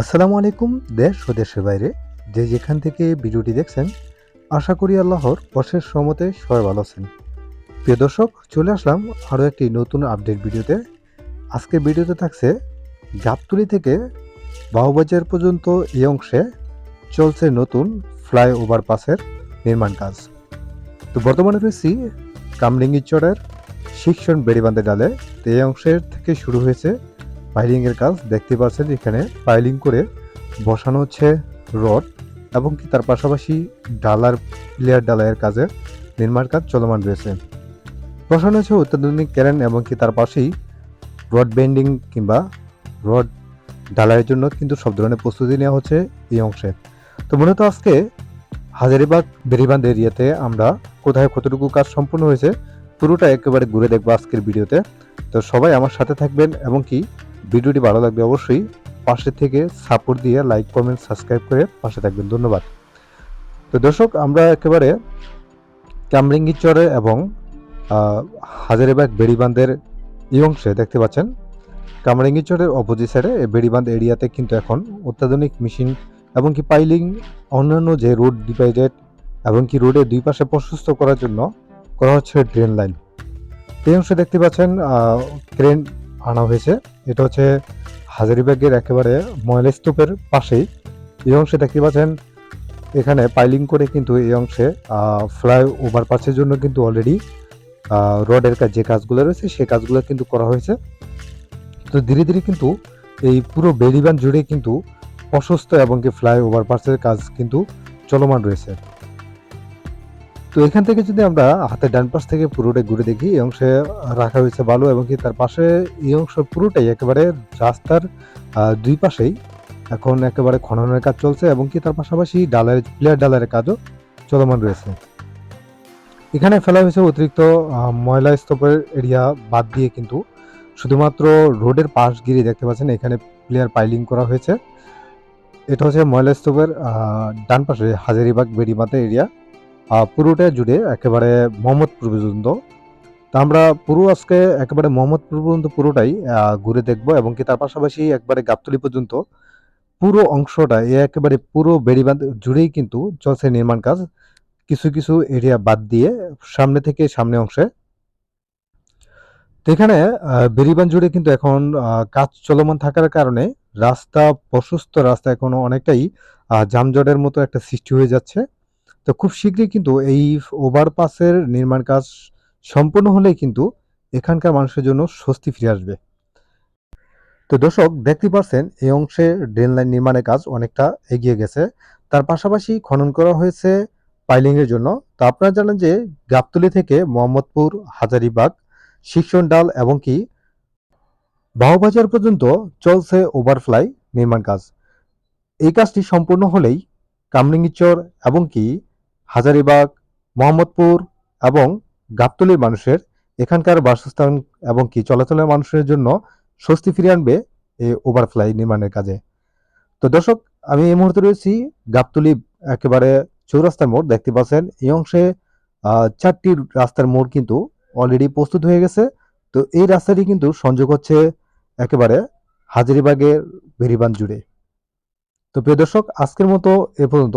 আসসালামু আলাইকুম দেশ ও দেশের বাইরে। যে যেখান থেকে ভিডিওটি দেখছেন, আশা করি আল্লাহর অশেষ সমতে সবাই ভালো আছেন। প্রিয় দর্শক, চলে আসলাম আরও একটি নতুন আপডেট ভিডিওতে। আজকের ভিডিওতে থাকছে, গাবতুলি থেকে বাহুবাজার পর্যন্ত এই অংশে চলছে নতুন ফ্লাইওভার পাসের নির্মাণ কাজ। তো বর্তমানে রয়েছি কামলিঙ্গিচরের শিক্ষণ বেড়িবান্ধে ডালে। তো এই অংশের থেকে শুরু হয়েছে পাইলিং এর কাজ দেখতে পাচ্ছেন এখানে পাইলিং করে বসানো হচ্ছে রড এবং কি তার পাশাপাশি ডালার প্লেয়ার ডালাইয়ের কাজে নির্মাণ কাজ চলমান রয়েছে। বসানো হচ্ছে অত্যাধুনিক ক্যারেন এবং কি তার পাশেই রড বেন্ডিং কিংবা রড ডালাইয়ের জন্য কিন্তু সব ধরনের প্রস্তুতি নেওয়া হচ্ছে এই অংশে। তো মূলত আজকে হাজারিবাগ বেরিবান্ধ এরিয়াতে আমরা কোথায় কতটুকু কাজ সম্পূর্ণ হয়েছে পুরোটা একেবারে ঘুরে দেখব আজকের ভিডিওতে। তো সবাই আমার সাথে থাকবেন এবং কি ভিডিওটি ভালো লাগবে অবশ্যই পাশে থেকে সাপোর্ট দিয়ে লাইক কমেন্ট সাবস্ক্রাইব করে পাশে থাকবেন। ধন্যবাদ। তো দর্শক, আমরা একেবারে কামরিঙ্গি চরে এবং হাজারিবাগ বেড়িবান্ধের এই অংশে দেখতে পাচ্ছেন কামরিঙ্গি চরের অপোজিট সাইডে বেড়িবান্ধ এরিয়াতে কিন্তু এখন অত্যাধুনিক মেশিন এবং কি পাইলিং অন্যান্য যে রোড ডিভাইডেড এবং কি রোডের দুই পাশে প্রশস্ত করার জন্য করা হচ্ছে ড্রেন লাইন এই অংশে দেখতে পাচ্ছেন ক্রেন আনা হয়েছে। এটা হচ্ছে হাজারিবাগের একেবারে ময়লা স্তূপের পাশেই। এই অংশে দেখতে পাচ্ছেন, এখানে পাইলিং করে কিন্তু এই অংশে ফ্লাই ওভার পাসের জন্য কিন্তু অলরেডি রডের কাজ যে কাজগুলো রয়েছে সেই কাজগুলো কিন্তু করা হয়েছে। তো ধীরে ধীরে কিন্তু এই পুরো বেড়িবান জুড়ে কিন্তু প্রশস্ত এবং কি ফ্লাই ওভার পাসের কাজ কিন্তু চলমান রয়েছে। তো এখান থেকে যদি আমরা হাতের ডান পাশ থেকে পুরোটাই ঘুরে দেখি, এই অংশে রাখা হয়েছে বালু এবং কি তার পাশে এই অংশ পুরোটাই একেবারে রাস্তার দুই পাশেই। এখন একেবারে খননের কাজ চলছে এবং কি তার পাশাপাশি ডালের, প্লেয়ার ডালের কাজও চলমান রয়েছে। এখানে ফেলা হয়েছে অতিরিক্ত ময়লা স্তূপের এরিয়া বাদ দিয়ে কিন্তু শুধুমাত্র রোডের পাশ গিরে দেখতে পাচ্ছেন, এখানে প্লেয়ার পাইলিং করা হয়েছে। এটা হচ্ছে ময়লা স্তূপের ডান পাশে হাজারিবাগ বেড়িমাতে এরিয়া। পুরোটা জুড়ে একেবারে মোহাম্মদপুর পর্যন্ত তা আমরা পুরো আজকে একেবারে মোহাম্মদপুর পর্যন্ত পুরোটাই ঘুরে দেখব এবং কি তার পাশাপাশি একবারে গাবতলি পর্যন্ত পুরো অংশটা একেবারে পুরো বেড়িবাঁধ জুড়েই কিন্তু চলছে নির্মাণ কাজ। কিছু কিছু এরিয়া বাদ দিয়ে সামনে থেকে সামনে অংশে। এখানে বেড়িবাঁধ জুড়ে কিন্তু এখন কাজ চলমান থাকার কারণে রাস্তা, প্রশস্ত রাস্তা এখনও অনেকটাই যানজটের মতো একটা সৃষ্টি হয়ে যাচ্ছে। তো খুব শীঘ্রই কিন্তু এই ওভারপাসের নির্মাণ কাজ সম্পূর্ণ হলেই কিন্তু এখানকার মানুষের জন্য স্বস্তি ফিরে আসবে। তো দর্শক, দেখতে পাচ্ছেন, এই অংশে ড্রেন লাইন নির্মাণের কাজ অনেকটা এগিয়ে গেছে। তার পাশাপাশি খনন করা হয়েছে পাইলিং এর জন্য। তো আপনারা জানেন যে গাবতলি থেকে মোহাম্মদপুর, হাজারিবাগ শিক্ষণ ডাল এবং কি বাহুবাজার পর্যন্ত চলছে ওভারফ্লাই নির্মাণ কাজ। এই কাজটি সম্পূর্ণ হলেই কামরিঙ্গিচর এবং কি হাজারিবাগ, মোহাম্মদপুর এবং গাবতলির মানুষের এখানকার বাসস্থান এবং কি চলাচলের মানুষের জন্য স্বস্তি ফিরিয়ে আনবে এই ওভারফ্লাই নির্মাণের কাজে। তো দর্শক, আমি এই মুহূর্তে রয়েছি গাবতলি, একেবারে চৌরাস্তার মোড়, দেখতে পাচ্ছেন এই অংশে চারটি রাস্তার মোড় কিন্তু অলরেডি প্রস্তুত হয়ে গেছে। তো এই রাস্তাটি কিন্তু সংযোগ হচ্ছে একেবারে হাজারিবাগের বেরিবান জুড়ে। তো প্রিয় দর্শক, আজকের মতো এ পর্যন্ত।